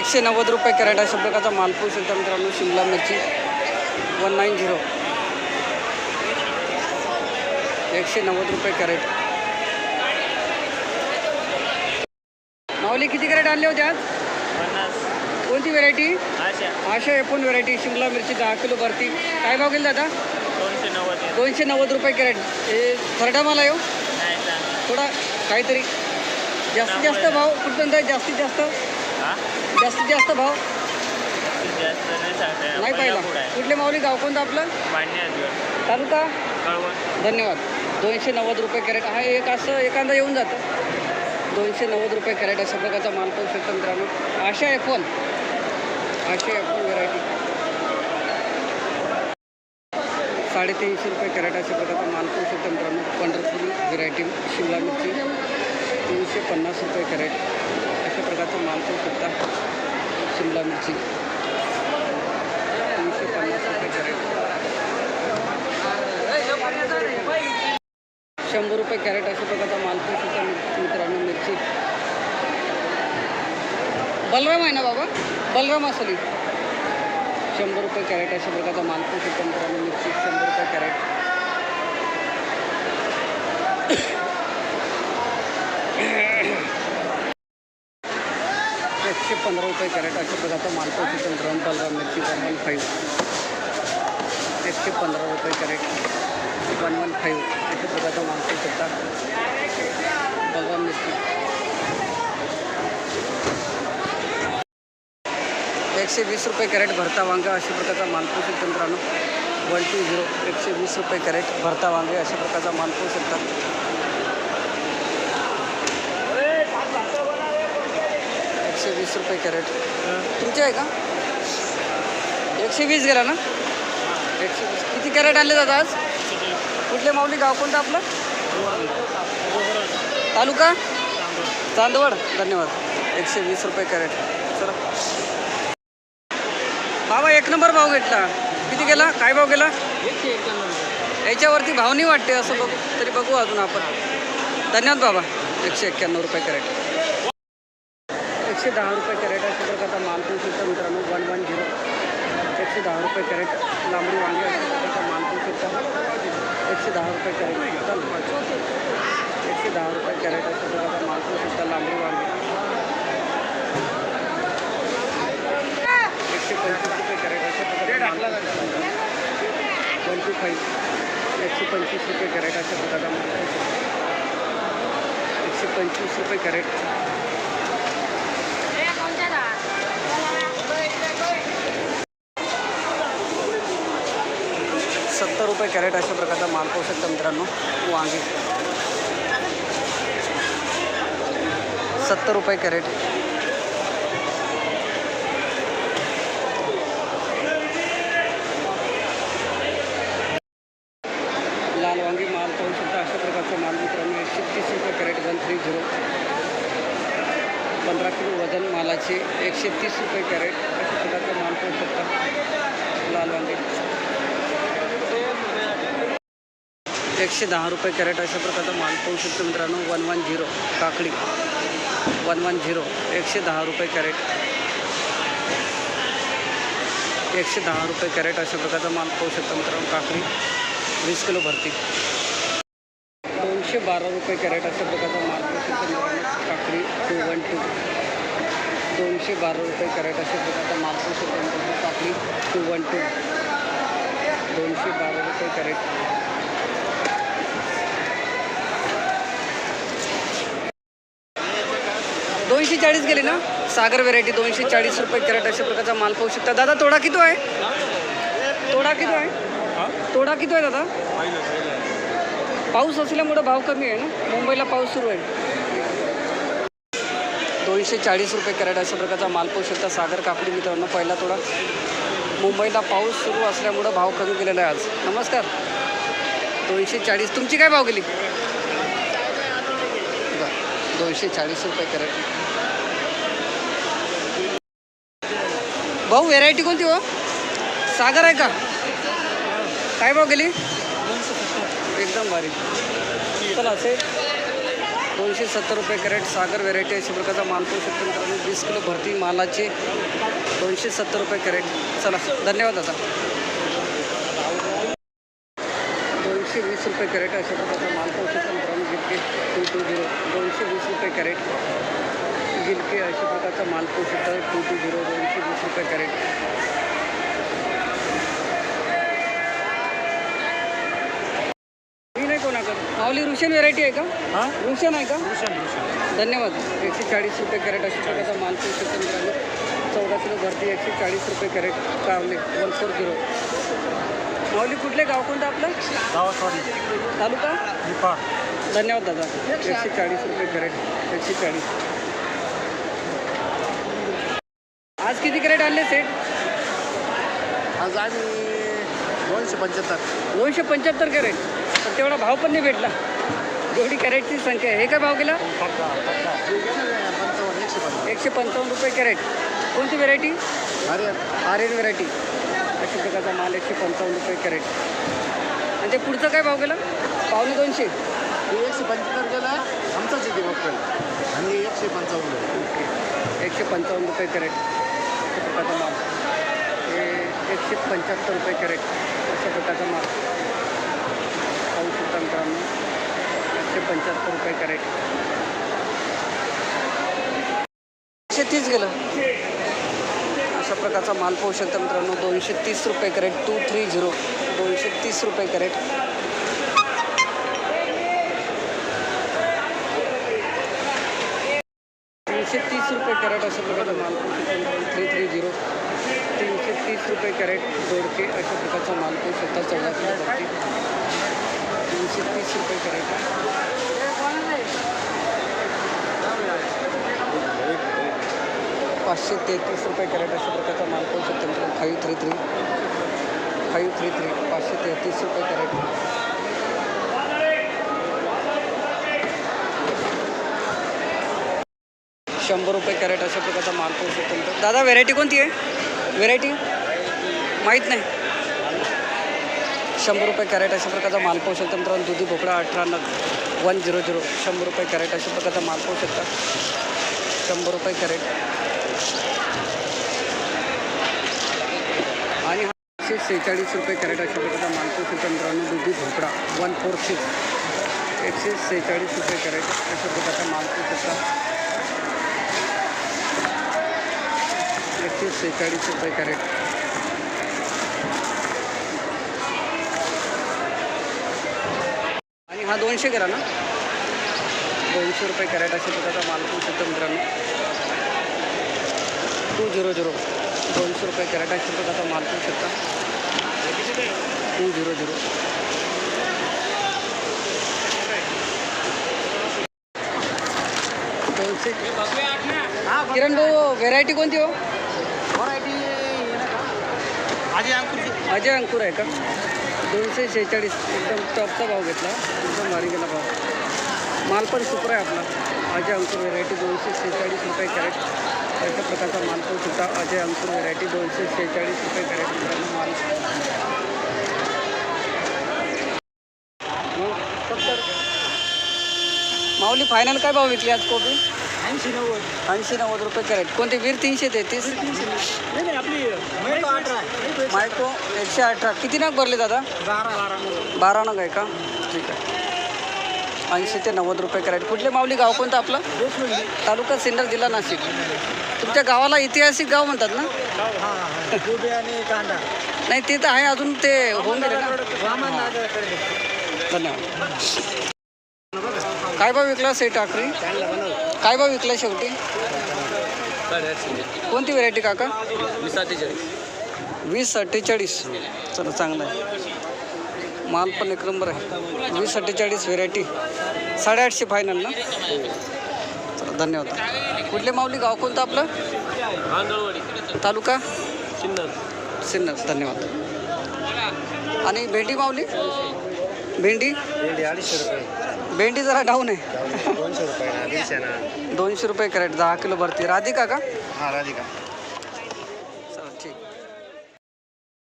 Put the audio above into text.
एकशे नव्वद रुपये कॅरेट अशा प्रकारचा माल पाहू शकता मित्रांनो शिमला मिरची वन नाईन झिरो एकशे नव्वद रुपये कॅरेट. माऊली किती कॅरेट आणले होते आज? कोणती व्हेरायटी? आशा. आशा एकोण व्हेरायटी. शिमला मिरची दहा किलो भरती. काय भाव गेला दादा? दोनशे नव्वद. दोनशे नव्वद रुपये कॅरेट. हे थर्डा मला येऊ सांग थोडा काहीतरी. जास्तीत जास्त भाव कुठपर्यंत आहे? जास्तीत जास्त? हा जास्तीत जास्त भाव? जास्त नाही सांगता येणार. नाही पहिला कुठले माऊली? गाव कोणतं आपलं. तालुका? कळवण. धन्यवाद. दोनशे नव्वद रुपये कॅरेट. हा एक असं एखादा येऊन जातं. दोनशे नव्वद रुपये कॅरेट अशा प्रकारचा माल पाहू शकतो मित्रांनो. आशा एफोन आशा एफोन व्हेरायटी साडेतीनशे रुपये कॅरेट अशा प्रकारचा माल पाहू शकतो मित्रांनो. पंढरपुरी व्हेरायटी शिमला मिरची. तीनशे पन्नास रुपये कॅरेट. अशा प्रकारचा माल शिमला मिरची. तीनशे पन्नास रुपये कॅरेट शंभर रुपये कॅरेट अशा प्रकारचा माल सुद्धा मित्रांनो मिरची. बलराम आहे ना बाबा? बलराम असली. शंभर रुपये कॅरेट अशा प्रकारचा माल सुद्धा मित्रांनो मिरची शंभर रुपये कॅरेट. एकशे पंधरा रुपये कॅरेट अशा प्रकारचा माल चिकन रन मित्रांनो बलराम मिरची वन वन फाईव्ह एकशे पंधरा रुपये कॅरेट वन वन फाईव्ह अशा प्रकारचा माल पाहू शकता बलराम मिरची एकशे वीस रुपये कॅरेट भरता वांगा अशा प्रकारचा मानपू चिकन मित्रांनो वन टू झिरो. एकशे वीस रुपये कॅरेट भरता वांगे अशा प्रकारचा मानपू शकतात एकशे वीस रुपये कॅरेट. तुमचे आहे का? एकशे वीस गेला ना? एकशे वीस. किती कॅरेट आणले दादा आज? कुठले माऊली गाव कोणतं आपलं? तालुका? चांदवड. धन्यवाद. एकशे वीस रुपये कॅरेट. चला. बाबा एक नंबर भाव घेतला. किती गेला? काय भाव गेला? याच्यावरती भाव नाही वाटते असं बघू. तरी बघू अजून आपण. धन्यवाद बाबा एकशे एक्क्याण्णव रुपये कॅरेट. एकशे दहा रुपये कॅरेट अशा प्रकारचा माल पण शकता मित्रांनो वन वन झिरो एकशे दहा रुपये कॅरेट लांबडी वांगे अशा प्रकारचा माल पण शकता एकशे दहा रुपये कॅरेट, चालू। एकशे दहा रुपये कॅरेट अशा प्रकारचा माल पण शकता लांबडी वांगे एकशे पंचवीस रुपये कॅरेट अशा प्रकारचा माल वन टू फाईव्ह एकशे पंचवीस रुपये कॅरेट अशा प्रकारचा माल पण शकता एकशे पंचवीस रुपये कॅरेट। रुपये कॅरेट अशा प्रकारचा माल पाहू शकता मित्रांनो वांगे सत्तर रुपये कॅरेट. लाल वांगी माल पाहू शकता अशा प्रकारचा माल मित्रांनो एकशे तीस रुपये कॅरेट वन थ्री झिरो. पंधरा किलो वजन मालाचे एकशे तीस रुपये कॅरेट अशा प्रकारचा माल पाहू शकता लाल वांगे. एकशे दहा रुपये कॅरेट अशा प्रकारचा माल पाहू शकतो मित्रांनो. वन वन झिरो काकडी. वन वन झिरो एकशे दहा रुपये कॅरेट. एकशे दहा रुपये कॅरेट अशा प्रकारचा माल पाहू शकतो मित्रांनो, काकडी. वीस किलो भरती. दोनशे बारा रुपये कॅरेट अशा प्रकारचा माल पाहू शकतो मित्रांनो, काकडी. Two one two. दोनशे बारा रुपये कॅरेट अशा प्रकारचा माल पाहू शकतो मित्रांनो, काकडी. Two one two. दोनशे बारा रुपये कॅरेट. दोनशे चाळीस गेली ना? सागर व्हेरायटी दोनशे चाळीस रुपये कॅरेट अशा प्रकारचा माल पाहू शकता. दादा तोडा किती आहे? तोडा किती आहे? तोडा किती आहे दादा? पाऊस असल्यामुळं भाव कमी आहे ना? मुंबईला पाऊस सुरू आहे. दोनशे चाळीस रुपये कॅरेट अशा प्रकारचा माल पाहू शकता सागर काकडी मित्रांनो पहिला तोडा. मुंबईला पाऊस सुरू असल्यामुळं भाव कमी केलेला आहे आज. नमस्कार. दोनशे चाळीस तुमची काय भाव गेली? दोनशे चाळीस रुपये कॅरेट. भाऊ व्हेरायटी कोणती हो? सागर आहे का? काय भाव गेली? एकदम भारी. चला असे दोनशे सत्तर रुपये कॅरेट सागर व्हेरायटी अशा प्रकारचा माल पाहू शकतो मित्रांनो. वीस किलो भरती मालाचे दोनशे सत्तर रुपये कॅरेट. चला धन्यवाद दादा. दोनशे वीस रुपये कॅरेट अशा प्रकारचा माल पाहू शकतो मित्रांनो. टू टू झिरो दोनशे कॅरेट. गिलके अशा प्रकारचा माल पाहू शकता टू टू झिरो दोनशे वीस रुपये कॅरेट. मी नाही कोणाकडे माऊली रुशन व्हेरायटी आहे का? हां? रुशन आहे का? भूषण भूषण धन्यवाद. एकशे चाळीस रुपये कॅरेट अशा प्रकारचा माल पाहू शकतो मित्रांनो चौदा किलो भरती एकशे चाळीस रुपये कॅरेट कारले वन फोर झिरो माऊली कुठले गाव कोणतं आपलं? गावासवाडी तालुका? धन्यवाद दादा. एकशे चाळीस रुपये कॅरेट. एकशे चाळीस. आज किती कॅरेट आणले सेट आज आम्ही दोनशे पंच्याहत्तर. दोनशे पंच्याहत्तर कॅरेट. पण तेवढा भाव पण नाही भेटला. जेवढी कॅरेटची संख्या आहे. हे काय भाव पंचावन्न एकशे पंचावन्न रुपये कॅरेट. कोणती व्हेरायटी अरे आर्यन व्हेरायटी अशा प्रकारचा माल एकशे पंचावन्न रुपये कॅरेट. आणि ते पुढचं काय भाव गेला पावणे दोनशे. हे एकशे पंच्याहत्तर गेला आमचाच येते बघतो आणि एकशे पंचावन्न. एकशे पंचावन्न रुपये कॅरेट. प्रकारचा माल. हे एकशे पंच्याहत्तर रुपये कॅरेट. अशा प्रकारचा माल. पाहू शकता मित्रांनो. एकशे पंच्याहत्तर रुपये कॅरेट. एकशे तीस गेलं. अशा प्रकारचा माल पाहू शकता मित्रांनो. दोनशे तीस रुपये कॅरेट. To three zero. दोनशे तीस रुपये कॅरेट तीनशे तीस रुपये कॅरेट अशा प्रकारचा माल थ्री थ्री झिरो. तीनशे तीस रुपये कॅरेट दोडके अशा प्रकारचा माल पण स्वतः चौदा किलो तीनशे तीस रुपये कॅरेट. पाचशे तेहतीस रुपये कॅरेट अशा प्रकारचा माल पण शकता five three three. Five three three. पाचशे तेहतीस रुपये कॅरेट शंभर रुपये प्रकारचा माल पाहू शकतो दादा व्हेरायटी कोणती आहे? व्हेरायटी माहीत नाही. शंभर रुपये कॅरेट अशा प्रकारचा माल पाहू शकता मित्रांनो. दुधी भोपळा अठरा नग वन झिरो झिरो. शंभर रुपये कॅरेट अशा प्रकारचा माल पाहू शकता. शंभर रुपये कॅरेट. आणि हा एकशे सेहेचाळीस रुपये कॅरेट अशा प्रकारचा माल पाहू शकता मित्रांनो. दुधी भोपळा वन फोर सिक्स. एकशे सेहेचाळीस रुपये कॅरेट अशा प्रकारचा माल पाहू शकता. शेहेचाळीस रुपये कॅरेट. आणि हा दोनशे करा ना. दोनशे रुपये कॅरेट अशा त्याचा माल पाहू शकतो मित्रांनो. Two zero zero. दोनशे रुपये कॅरेट असेल तर त्याचा माल पाहू शकता टू झिरो झिरो. दोनशे किरण भाऊ व्हेरायटी कोणती हो? अजय अंकुर अजय अंकुर आहे का? दोनशे शेहेचाळीस. एकदम टॉपचा भाव घेतला. एकदम भारी गेला भाव. माल पण सुपर आहे आपला. अजय अंकुर व्हेरायटी दोनशे शेहेचाळीस रुपये कॅरेट अशा प्रकारचा माल पण सुद्धा अजय अंकुर व्हेरायटी दोनशे शेहेचाळीस रुपये कॅरेट माल. माऊली फायनल काय भाव विकली आज कोबी? ऐंशी नव्वद. ऐंशी नव्वद रुपये कॅरेट. कोणते? वीर तीनशे तेहतीस. नाही नाही आपली मेट्रो अठरा. मायको एकशे अठरा. किती नग भरले दादा? बारा बारा बारा नग आहे का? ठीक आहे. ऐंशी ते नव्वद रुपये कॅरेट. कुठले माऊली गाव कोणतं आपलं? तालुका सिन्नर जिल्हा नाशिक. तुमच्या गावाला ऐतिहासिक गाव म्हणतात ना? हां आणि कांदा. नाही ते तर आहे अजून ते होऊन गेले ना? धन्यवाद. काय भाव विकला सेट आखरी? काय भाव विकला शेवटी? कोणती व्हेरायटी काका? वीस अठ्ठेचाळीस. चला चांगलं आहे. माल पण एक नंबर आहे. वीस अठ्ठेचाळीस व्हेरायटी साडेआठशे फायनल ना? चला धन्यवाद. कुठले माऊली? गाव कोणतं आपलं? तालुका? सिन्नर. सिन्नर. धन्यवाद. आणि भेंडी माऊली? भेंडी? भेंडी अडीचशे रुपये. भेंडी जरा डाऊन आहे. दोनशे रुपये ना दीडशे ना. दोनशे रुपये कॅरेट दहा किलो भरती. राधिका का? हां राधिका.